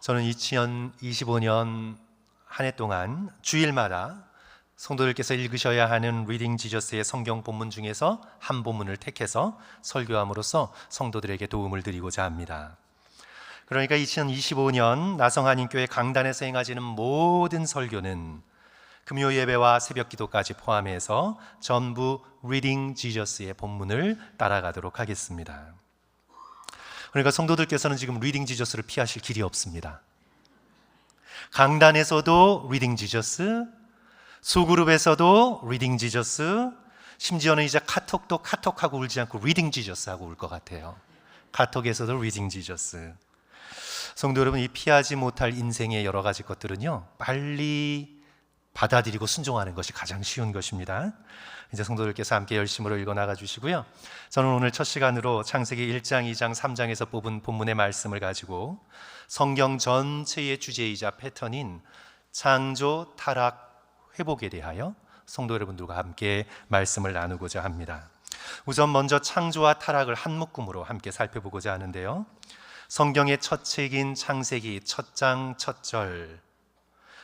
저는 2025년 한 해 동안 주일마다 성도들께서 읽으셔야 하는 리딩 지저스의 성경 본문 중에서 한 본문을 택해서 설교함으로써 성도들에게 도움을 드리고자 합니다. 그러니까 2025년 나성한인교회 강단에서 행하지는 모든 설교는 금요 예배와 새벽 기도까지 포함해서 전부 리딩 지저스의 본문을 따라가도록 하겠습니다. 그러니까 성도들께서는 지금 리딩 지저스를 피하실 길이 없습니다. 강단에서도 리딩 지저스, 소그룹에서도 리딩 지저스, 심지어는 이제 카톡도 카톡하고 울지 않고 리딩 지저스 하고 울 것 같아요. 카톡에서도 리딩 지저스. 성도 여러분, 이 피하지 못할 인생의 여러 가지 것들은요, 빨리 받아들이고 순종하는 것이 가장 쉬운 것입니다. 이제 성도들께서 함께 열심으로 읽어 나가 주시고요. 저는 오늘 첫 시간으로 창세기 1장, 2장, 3장에서 뽑은 본문의 말씀을 가지고 성경 전체의 주제이자 패턴인 창조, 타락, 회복에 대하여 성도 여러분들과 함께 말씀을 나누고자 합니다. 우선 먼저 창조와 타락을 한 묶음으로 함께 살펴보고자 하는데요. 성경의 첫 책인 창세기 첫 장 첫 절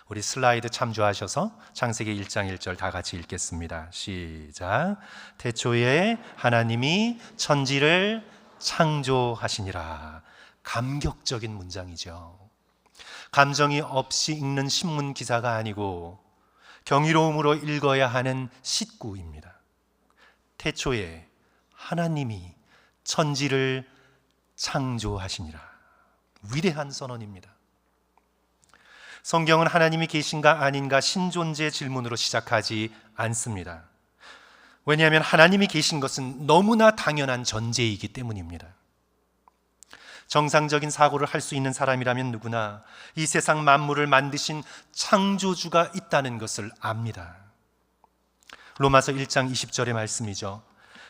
우리 슬라이드 참조하셔서 창세기 1장 1절 다 같이 읽겠습니다. 시작. 태초에 하나님이 천지를 창조하시니라. 감격적인 문장이죠. 감정이 없이 읽는 신문 기사가 아니고 경이로움으로 읽어야 하는 식구입니다. 태초에 하나님이 천지를 창조하시니라. 위대한 선언입니다. 성경은 하나님이 계신가 아닌가 신존재 질문으로 시작하지 않습니다. 왜냐하면 하나님이 계신 것은 너무나 당연한 전제이기 때문입니다. 정상적인 사고를 할 수 있는 사람이라면 누구나 이 세상 만물을 만드신 창조주가 있다는 것을 압니다. 로마서 1장 20절의 말씀이죠.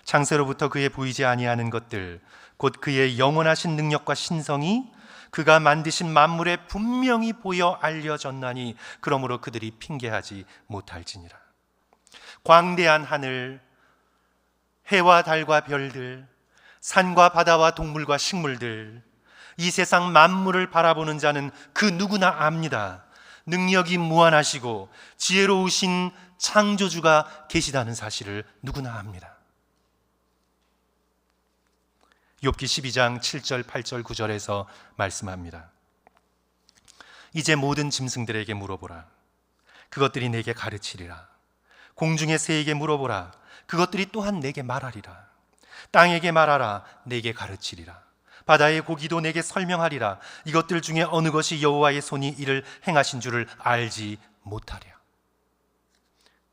창세로부터 그의 보이지 아니하는 것들 곧 그의 영원하신 능력과 신성이 그가 만드신 만물에 분명히 보여 알려졌나니 그러므로 그들이 핑계하지 못할지니라. 광대한 하늘 해와 달과 별들 산과 바다와 동물과 식물들 이 세상 만물을 바라보는 자는 그 누구나 압니다. 능력이 무한하시고 지혜로우신 창조주가 계시다는 사실을 누구나 압니다. 욥기 12장 7절, 8절, 9절에서 말씀합니다. 이제 모든 짐승들에게 물어보라. 그것들이 내게 가르치리라. 공중의 새에게 물어보라. 그것들이 또한 내게 말하리라. 땅에게 말하라. 내게 가르치리라. 바다의 고기도 내게 설명하리라. 이것들 중에 어느 것이 여호와의 손이 이를 행하신 줄을 알지 못하랴.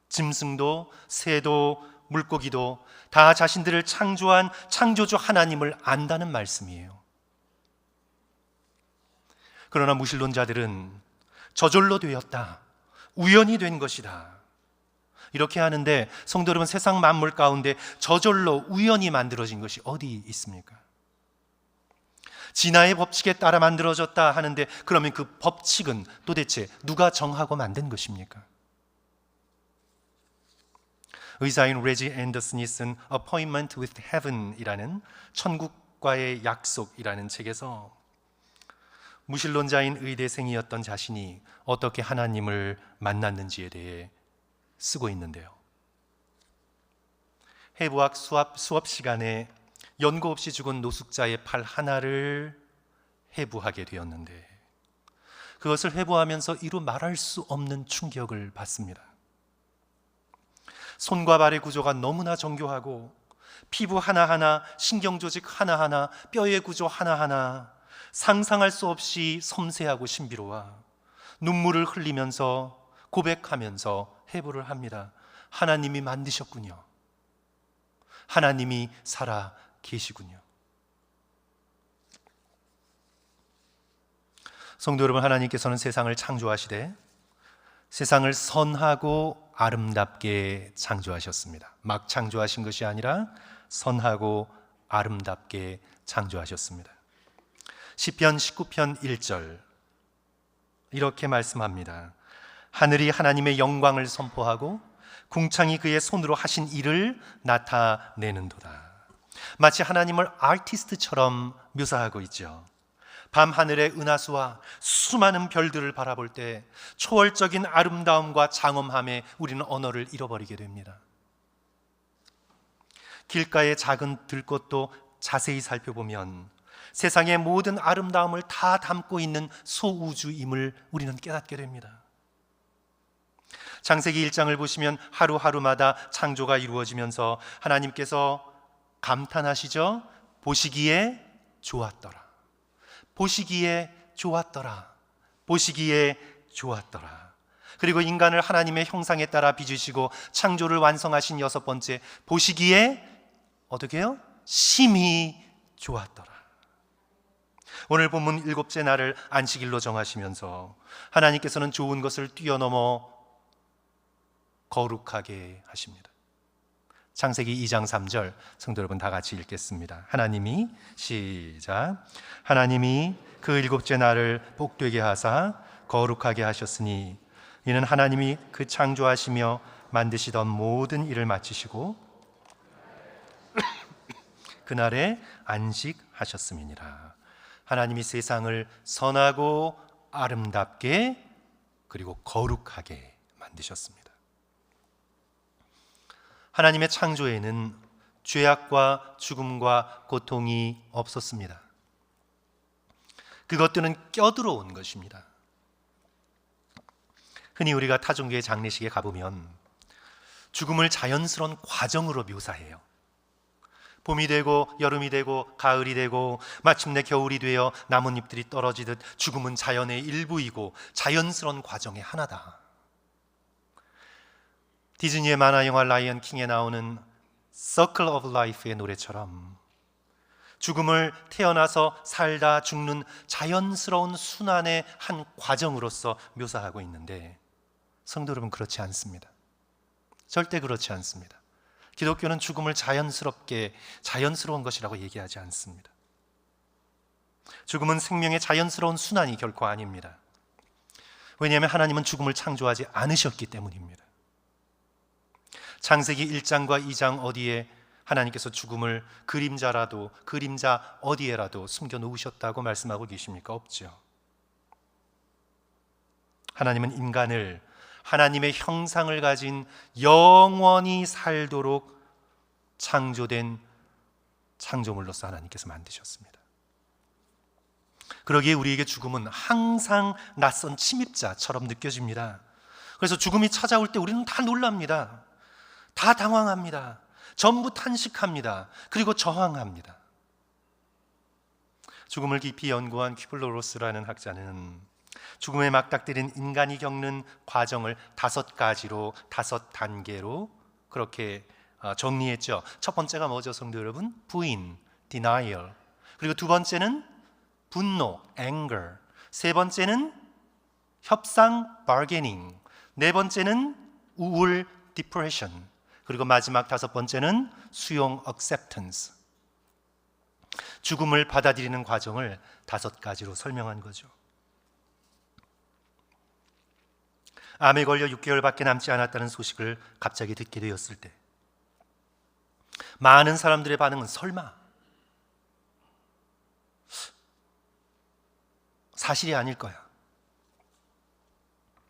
짐승도 새도 물고기도 다 자신들을 창조한 창조주 하나님을 안다는 말씀이에요. 그러나 무신론자들은 저절로 되었다. 우연이 된 것이다. 이렇게 하는데 성도 여러분 세상 만물 가운데 저절로 우연히 만들어진 것이 어디 있습니까? 진화의 법칙에 따라 만들어졌다 하는데 그러면 그 법칙은 도대체 누가 정하고 만든 것입니까? 의사인 레지 앤더슨이 쓴 Appointment with Heaven이라는 천국과의 약속이라는 책에서 무신론자인 의대생이었던 자신이 어떻게 하나님을 만났는지에 대해 쓰고 있는데요. 해부학 수업, 수업 시간에 연고 없이 죽은 노숙자의 팔 하나를 해부하게 되었는데 그것을 해부하면서 이루 말할 수 없는 충격을 받습니다. 손과 발의 구조가 너무나 정교하고 피부 하나하나, 신경조직 하나하나, 뼈의 구조 하나하나 상상할 수 없이 섬세하고 신비로워 눈물을 흘리면서 고백하면서 해부를 합니다. 하나님이 만드셨군요. 하나님이 살아 계시군요. 성도 여러분, 하나님께서는 세상을 창조하시되 세상을 선하고 아름답게 창조하셨습니다. 막 창조하신 것이 아니라 선하고 아름답게 창조하셨습니다. 시편 19편 1절 이렇게 말씀합니다. 하늘이 하나님의 영광을 선포하고 궁창이 그의 손으로 하신 일을 나타내는도다. 마치 하나님을 아티스트처럼 묘사하고 있죠. 밤 하늘의 은하수와 수많은 별들을 바라볼 때 초월적인 아름다움과 장엄함에 우리는 언어를 잃어버리게 됩니다. 길가의 작은 들꽃도 자세히 살펴보면 세상의 모든 아름다움을 다 담고 있는 소우주임을 우리는 깨닫게 됩니다. 창세기 1장을 보시면 하루하루마다 창조가 이루어지면서 하나님께서 감탄하시죠? 보시기에 좋았더라. 보시기에 좋았더라. 보시기에 좋았더라. 그리고 인간을 하나님의 형상에 따라 빚으시고 창조를 완성하신 여섯 번째 보시기에 어떻게 해요? 심히 좋았더라. 오늘 본문 일곱째 날을 안식일로 정하시면서 하나님께서는 좋은 것을 뛰어넘어 거룩하게 하십니다. 창세기 2장 3절 성도 여러분 다 같이 읽겠습니다. 하나님이 시작 하나님이 그 일곱째 날을 복되게 하사 거룩하게 하셨으니 이는 하나님이 그 창조하시며 만드시던 모든 일을 마치시고 그날에 안식하셨음이니라. 하나님이 세상을 선하고 아름답게 그리고 거룩하게 만드셨습니다. 하나님의 창조에는 죄악과 죽음과 고통이 없었습니다. 그것들은 껴들어온 것입니다. 흔히 우리가 타종교의 장례식에 가보면 죽음을 자연스러운 과정으로 묘사해요. 봄이 되고 여름이 되고 가을이 되고 마침내 겨울이 되어 나뭇잎들이 떨어지듯 죽음은 자연의 일부이고 자연스러운 과정의 하나다. 디즈니의 만화 영화 라이언 킹에 나오는 Circle of Life의 노래처럼 죽음을 태어나서 살다 죽는 자연스러운 순환의 한 과정으로서 묘사하고 있는데 성도 여러분 그렇지 않습니다. 절대 그렇지 않습니다. 기독교는 죽음을 자연스럽게 자연스러운 것이라고 얘기하지 않습니다. 죽음은 생명의 자연스러운 순환이 결코 아닙니다. 왜냐하면 하나님은 죽음을 창조하지 않으셨기 때문입니다. 창세기 1장과 2장 어디에 하나님께서 죽음을 그림자라도 그림자 어디에라도 숨겨 놓으셨다고 말씀하고 계십니까? 없죠. 하나님은 인간을 하나님의 형상을 가진 영원히 살도록 창조된 창조물로서 하나님께서 만드셨습니다. 그러기에 우리에게 죽음은 항상 낯선 침입자처럼 느껴집니다. 그래서 죽음이 찾아올 때 우리는 다 놀랍니다. 다 당황합니다. 전부 탄식합니다. 그리고 저항합니다. 죽음을 깊이 연구한 퀴블로로스라는 학자는 죽음에 맞닥뜨린 인간이 겪는 과정을 다섯 가지로 다섯 단계로 그렇게 어, 정리했죠. 첫 번째가 뭐죠, 성도 여러분? 부인, denial. 그리고 두 번째는 분노, anger. 세 번째는 협상, bargaining. 네 번째는 우울, depression. 그리고 마지막 다섯 번째는 수용 acceptance. 죽음을 받아들이는 과정을 다섯 가지로 설명한 거죠. 암에 걸려 6개월밖에 남지 않았다는 소식을 갑자기 듣게 되었을 때 많은 사람들의 반응은 설마 사실이 아닐 거야.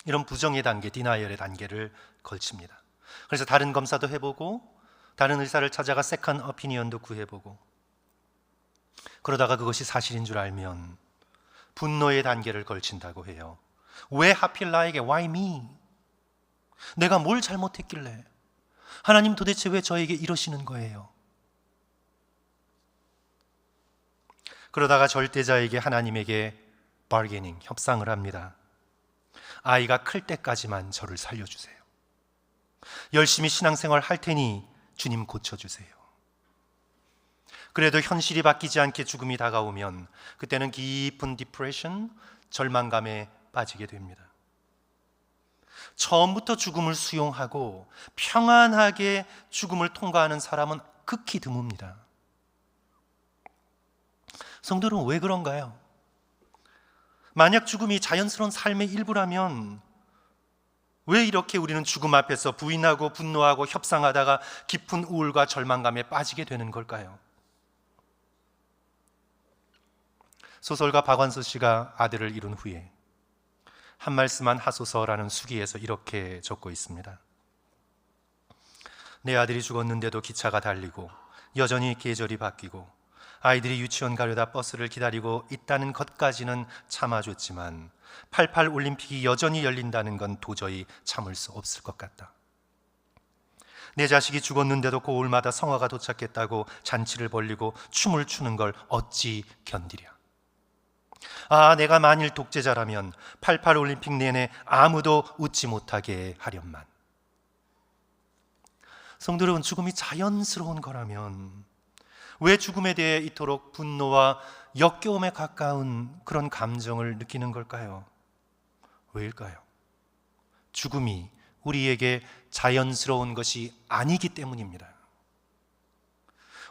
이런 부정의 단계, 디나이얼의 단계를 걸칩니다. 그래서 다른 검사도 해보고 다른 의사를 찾아가 세컨 어피니언도 구해보고 그러다가 그것이 사실인 줄 알면 분노의 단계를 걸친다고 해요. 왜 하필 나에게 why me? 내가 뭘 잘못했길래? 하나님 도대체 왜 저에게 이러시는 거예요? 그러다가 절대자에게 하나님에게 bargaining, 협상을 합니다. 아이가 클 때까지만 저를 살려주세요. 열심히 신앙생활 할 테니 주님 고쳐주세요. 그래도 현실이 바뀌지 않게 죽음이 다가오면 그때는 깊은 디프레션, 절망감에 빠지게 됩니다. 처음부터 죽음을 수용하고 평안하게 죽음을 통과하는 사람은 극히 드뭅니다. 성도는 왜 그런가요? 만약 죽음이 자연스러운 삶의 일부라면 왜 이렇게 우리는 죽음 앞에서 부인하고 분노하고 협상하다가 깊은 우울과 절망감에 빠지게 되는 걸까요? 소설가 박완서 씨가 아들을 이룬 후에 한 말씀만 하소서라는 수기에서 이렇게 적고 있습니다. 내 아들이 죽었는데도 기차가 달리고 여전히 계절이 바뀌고 아이들이 유치원 가려다 버스를 기다리고 있다는 것까지는 참아줬지만 88 올림픽이 여전히 열린다는 건 도저히 참을 수 없을 것 같다. 내 자식이 죽었는데도 고을마다 성화가 도착했다고 잔치를 벌리고 춤을 추는 걸 어찌 견디랴. 아, 내가 만일 독재자라면 88 올림픽 내내 아무도 웃지 못하게 하련만. 성도 여러분, 죽음이 자연스러운 거라면 왜 죽음에 대해 이토록 분노와 역겨움에 가까운 그런 감정을 느끼는 걸까요? 왜일까요? 죽음이 우리에게 자연스러운 것이 아니기 때문입니다.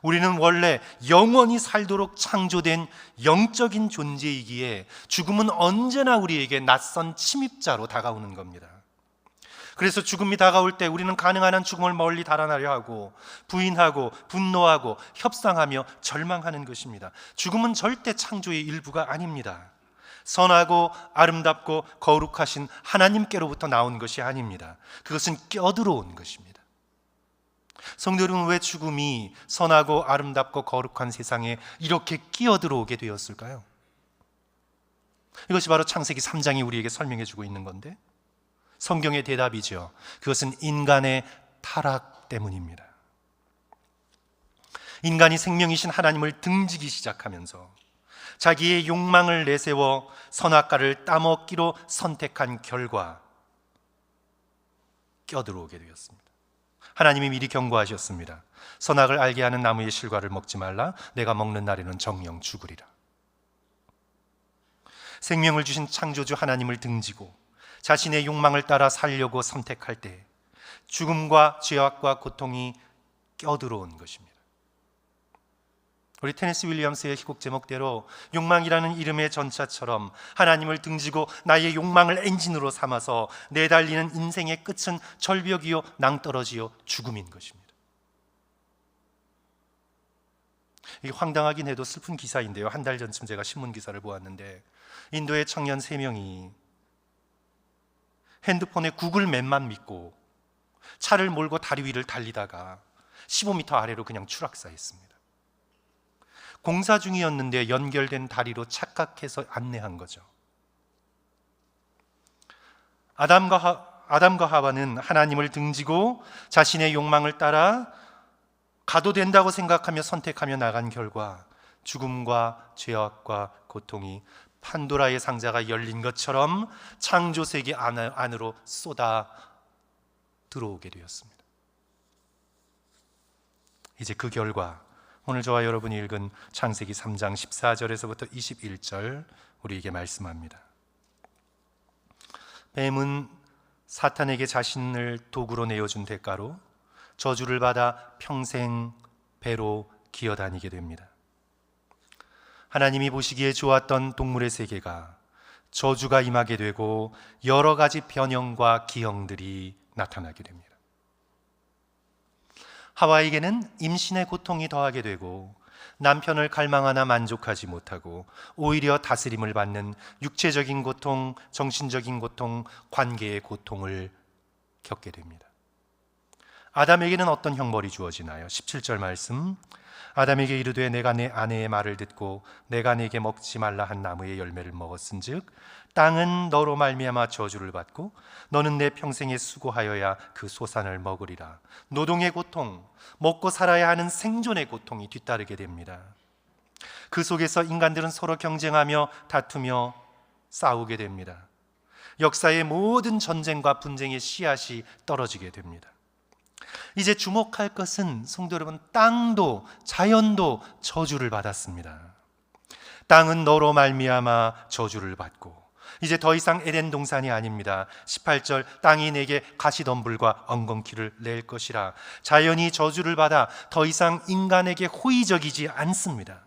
우리는 원래 영원히 살도록 창조된 영적인 존재이기에 죽음은 언제나 우리에게 낯선 침입자로 다가오는 겁니다. 그래서 죽음이 다가올 때 우리는 가능한 한 죽음을 멀리 달아나려 하고 부인하고 분노하고 협상하며 절망하는 것입니다. 죽음은 절대 창조의 일부가 아닙니다. 선하고 아름답고 거룩하신 하나님께로부터 나온 것이 아닙니다. 그것은 껴들어온 것입니다. 성도 여러분, 왜 죽음이 선하고 아름답고 거룩한 세상에 이렇게 끼어들어오게 되었을까요? 이것이 바로 창세기 3장이 우리에게 설명해 주고 있는 건데 성경의 대답이죠. 그것은 인간의 타락 때문입니다. 인간이 생명이신 하나님을 등지기 시작하면서 자기의 욕망을 내세워 선악과를 따먹기로 선택한 결과 껴들어오게 되었습니다. 하나님이 미리 경고하셨습니다. 선악을 알게 하는 나무의 실과를 먹지 말라. 내가 먹는 날에는 정령 죽으리라. 생명을 주신 창조주 하나님을 등지고 자신의 욕망을 따라 살려고 선택할 때 죽음과 죄악과 고통이 껴들어온 것입니다. 우리 테네스 윌리엄스의 희곡 제목대로 욕망이라는 이름의 전차처럼 하나님을 등지고 나의 욕망을 엔진으로 삼아서 내달리는 인생의 끝은 절벽이요 낭떠러지요 죽음인 것입니다. 이게 황당하긴 해도 슬픈 기사인데요. 한 달 전쯤 제가 신문 기사를 보았는데 인도의 청년 세 명이 핸드폰에 구글 맵만 믿고 차를 몰고 다리 위를 달리다가 15m 아래로 그냥 추락사했습니다. 공사 중이었는데 연결된 다리로 착각해서 안내한 거죠. 아담과, 하, 아담과 하와는 하나님을 등지고 자신의 욕망을 따라 가도 된다고 생각하며 선택하며 나간 결과 죽음과 죄악과 고통이 판도라의 상자가 열린 것처럼 창조 세계 안으로 쏟아 들어오게 되었습니다. 이제 그 결과 오늘 저와 여러분이 읽은 창세기 3장 14절에서부터 21절 우리에게 말씀합니다. 뱀은 사탄에게 자신을 도구로 내어준 대가로 저주를 받아 평생 배로 기어다니게 됩니다. 하나님이 보시기에 좋았던 동물의 세계가 저주가 임하게 되고 여러 가지 변형과 기형들이 나타나게 됩니다. 하와에게는 임신의 고통이 더하게 되고 남편을 갈망하나 만족하지 못하고 오히려 다스림을 받는 육체적인 고통, 정신적인 고통, 관계의 고통을 겪게 됩니다. 아담에게는 어떤 형벌이 주어지나요? 17절 말씀. 아담에게 이르되 내가 내 아내의 말을 듣고 내가 내게 먹지 말라 한 나무의 열매를 먹었은즉 땅은 너로 말미암아 저주를 받고 너는 내 평생에 수고하여야 그 소산을 먹으리라. 노동의 고통 먹고 살아야 하는 생존의 고통이 뒤따르게 됩니다. 그 속에서 인간들은 서로 경쟁하며 다투며 싸우게 됩니다. 역사의 모든 전쟁과 분쟁의 씨앗이 떨어지게 됩니다 이제 주목할 것은 성도 여러분, 땅도 자연도 저주를 받았습니다. 땅은 너로 말미암아 저주를 받고 이제 더 이상 에덴 동산이 아닙니다. 18절 땅이 내게 가시덤불과 엉겅퀴를 낼 것이라 자연이 저주를 받아 더 이상 인간에게 호의적이지 않습니다.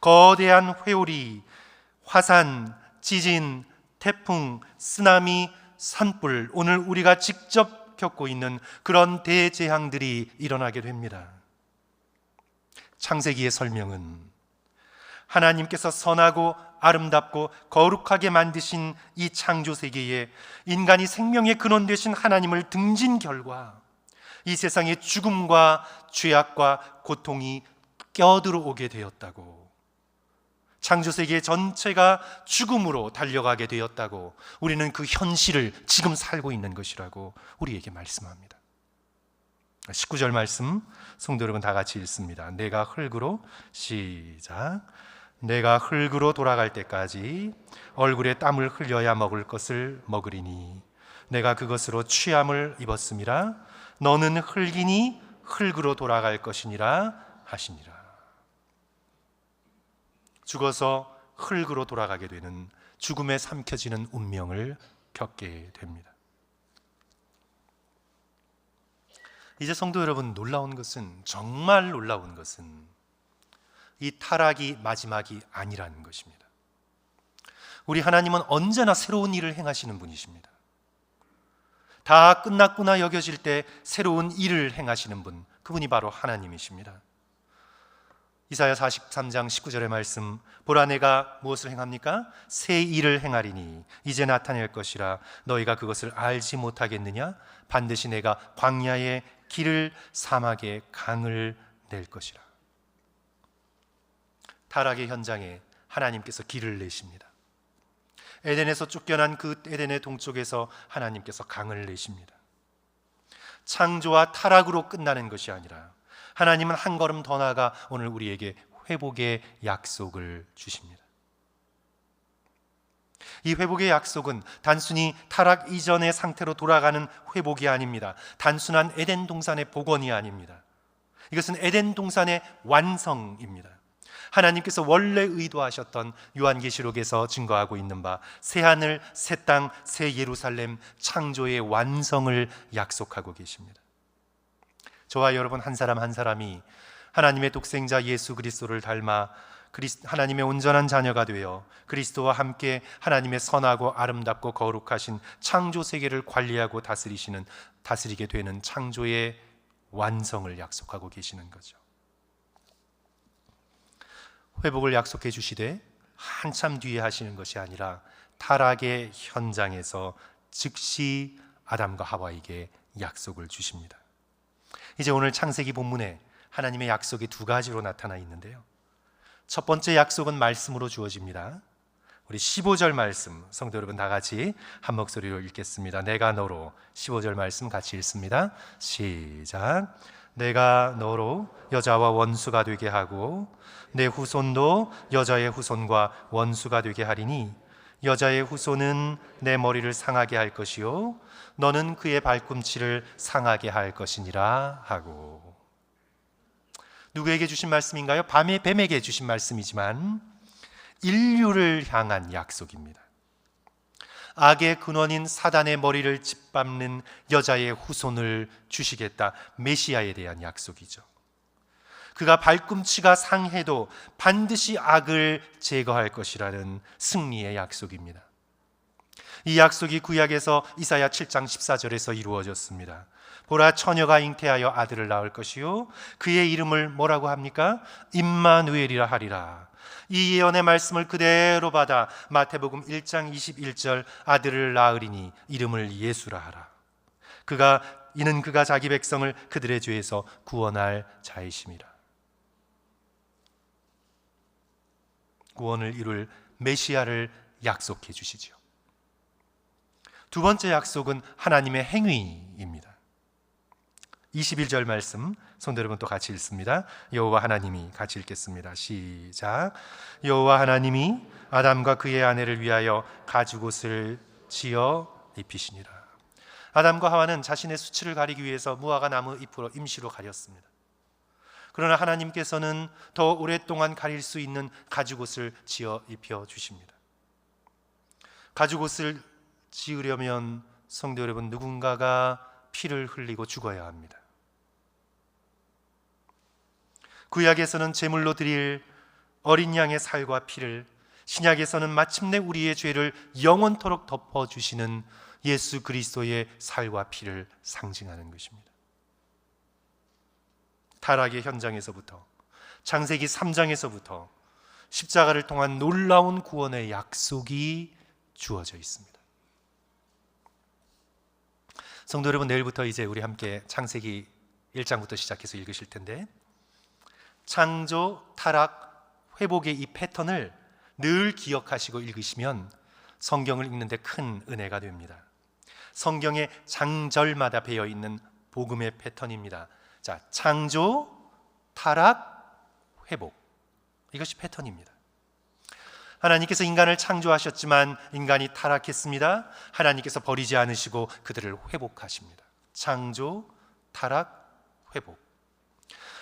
거대한 회오리, 화산, 지진, 태풍, 쓰나미, 산불 오늘 우리가 직접 겪고 있는 그런 대재앙들이 일어나게 됩니다. 창세기의 설명은 하나님께서 선하고 아름답고 거룩하게 만드신 이 창조 세계에 인간이 생명의 근원 되신 하나님을 등진 결과 이 세상에 죽음과 죄악과 고통이 껴들어오게 되었다고 창조 세계 전체가 죽음으로 달려가게 되었다고 우리는 그 현실을 지금 살고 있는 것이라고 우리에게 말씀합니다. 19절 말씀 성도 여러분 다 같이 읽습니다. 내가 흙으로 시작 내가 흙으로 돌아갈 때까지 얼굴에 땀을 흘려야 먹을 것을 먹으리니 내가 그것으로 취함을 입었음이라 너는 흙이니 흙으로 돌아갈 것이니라 하시니라 죽어서 흙으로 돌아가게 되는 죽음에 삼켜지는 운명을 겪게 됩니다. 이제 성도 여러분 놀라운 것은 정말 놀라운 것은 이 타락이 마지막이 아니라는 것입니다. 우리 하나님은 언제나 새로운 일을 행하시는 분이십니다. 다 끝났구나 여겨질 때 새로운 일을 행하시는 분, 그분이 바로 하나님이십니다. 이사야 43장 19절의 말씀 보라 내가 무엇을 행합니까? 새 일을 행하리니 이제 나타낼 것이라 너희가 그것을 알지 못하겠느냐? 반드시 내가 광야에 길을 사막에 강을 낼 것이라. 타락의 현장에 하나님께서 길을 내십니다. 에덴에서 쫓겨난 그 에덴의 동쪽에서 하나님께서 강을 내십니다. 창조와 타락으로 끝나는 것이 아니라 하나님은 한 걸음 더 나아가 오늘 우리에게 회복의 약속을 주십니다. 이 회복의 약속은 단순히 타락 이전의 상태로 돌아가는 회복이 아닙니다. 단순한 에덴 동산의 복원이 아닙니다. 이것은 에덴 동산의 완성입니다. 하나님께서 원래 의도하셨던 요한계시록에서 증거하고 있는 바 새 하늘, 새 땅, 새 예루살렘 창조의 완성을 약속하고 계십니다. 저와 여러분 한 사람 한 사람이 하나님의 독생자 예수 그리스도를 닮아 하나님의 온전한 자녀가 되어 그리스도와 함께 하나님의 선하고 아름답고 거룩하신 창조 세계를 관리하고 다스리시는 다스리게 되는 창조의 완성을 약속하고 계시는 거죠. 회복을 약속해 주시되 한참 뒤에 하시는 것이 아니라 타락의 현장에서 즉시 아담과 하와에게 약속을 주십니다. 이제 오늘 창세기 본문에 하나님의 약속이 두 가지로 나타나 있는데요. 첫 번째 약속은 말씀으로 주어집니다. 우리 15절 말씀 성도 여러분 다 같이 한 목소리로 읽겠습니다. 내가 너로 15절 말씀 같이 읽습니다. 시작. 내가 너로 여자와 원수가 되게 하고 내 후손도 여자의 후손과 원수가 되게 하리니 여자의 후손은 내 머리를 상하게 할 것이요 너는 그의 발꿈치를 상하게 할 것이니라 하고 누구에게 주신 말씀인가요? 밤에 뱀에게 주신 말씀이지만 인류를 향한 약속입니다. 악의 근원인 사단의 머리를 짓밟는 여자의 후손을 주시겠다. 메시아에 대한 약속이죠. 그가 발꿈치가 상해도 반드시 악을 제거할 것이라는 승리의 약속입니다. 이 약속이 구약에서 이사야 7장 14절에서 이루어졌습니다. 보라 처녀가 잉태하여 아들을 낳을 것이요 그의 이름을 뭐라고 합니까? 임마누엘이라 하리라. 이 예언의 말씀을 그대로 받아 마태복음 1장 21절 아들을 낳으리니 이름을 예수라 하라. 그가 이는 그가 자기 백성을 그들의 죄에서 구원할 자이심이라. 구원을 이룰 메시아를 약속해 주시지요. 두 번째 약속은 하나님의 행위입니다. 21절 말씀 손 여러분 또 같이 읽습니다. 여호와 하나님이 같이 읽겠습니다. 시작. 여호와 하나님이 아담과 그의 아내를 위하여 가죽옷을 지어 입히시니라. 아담과 하와는 자신의 수치를 가리기 위해서 무화과 나무 잎으로 임시로 가렸습니다. 그러나 하나님께서는 더 오랫동안 가릴 수 있는 가죽옷을 지어 입혀 주십니다. 가죽옷을 지으려면 성도 여러분 누군가가 피를 흘리고 죽어야 합니다. 구약에서는 제물로 드릴 어린 양의 살과 피를 신약에서는 마침내 우리의 죄를 영원토록 덮어 주시는 예수 그리스도의 살과 피를 상징하는 것입니다. 타락의 현장에서부터 창세기 3장에서부터 십자가를 통한 놀라운 구원의 약속이 주어져 있습니다. 성도 여러분 내일부터 이제 우리 함께 창세기 1장부터 시작해서 읽으실 텐데 창조, 타락, 회복의 이 패턴을 늘 기억하시고 읽으시면 성경을 읽는데 큰 은혜가 됩니다. 성경의 장절마다 배어 있는 복음의 패턴입니다. 자, 창조, 타락, 회복. 이것이 패턴입니다. 하나님께서 인간을 창조하셨지만 인간이 타락했습니다. 하나님께서 버리지 않으시고 그들을 회복하십니다. 창조, 타락, 회복.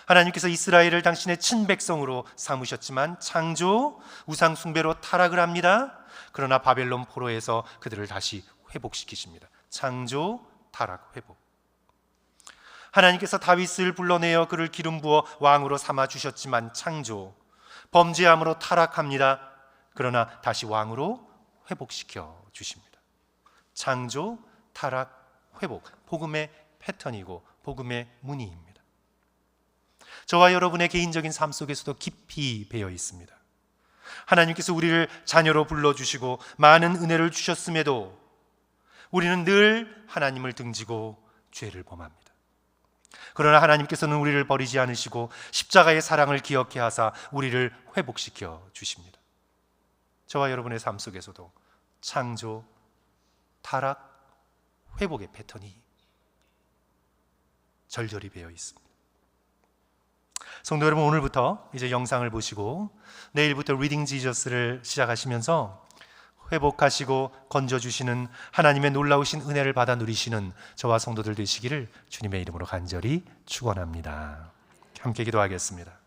하나님께서 이스라엘을 당신의 친백성으로 삼으셨지만 창조, 우상 숭배로 타락을 합니다. 그러나 바벨론 포로에서 그들을 다시 회복시키십니다. 창조, 타락, 회복. 하나님께서 다윗을 불러내어 그를 기름 부어 왕으로 삼아 주셨지만 창조, 범죄함으로 타락합니다. 그러나 다시 왕으로 회복시켜 주십니다. 창조, 타락, 회복. 복음의 패턴이고 복음의 문의입니다. 저와 여러분의 개인적인 삶 속에서도 깊이 배어 있습니다. 하나님께서 우리를 자녀로 불러주시고 많은 은혜를 주셨음에도 우리는 늘 하나님을 등지고 죄를 범합니다. 그러나 하나님께서는 우리를 버리지 않으시고 십자가의 사랑을 기억해 하사 우리를 회복시켜 주십니다. 저와 여러분의 삶 속에서도 창조, 타락, 회복의 패턴이 절절히 배어 있습니다. 성도 여러분 오늘부터 이제 영상을 보시고 내일부터 리딩 지저스를 시작하시면서 회복하시고 건져 주시는 하나님의 놀라우신 은혜를 받아 누리시는 저와 성도들 되시기를 주님의 이름으로 간절히 축원합니다. 함께 기도하겠습니다.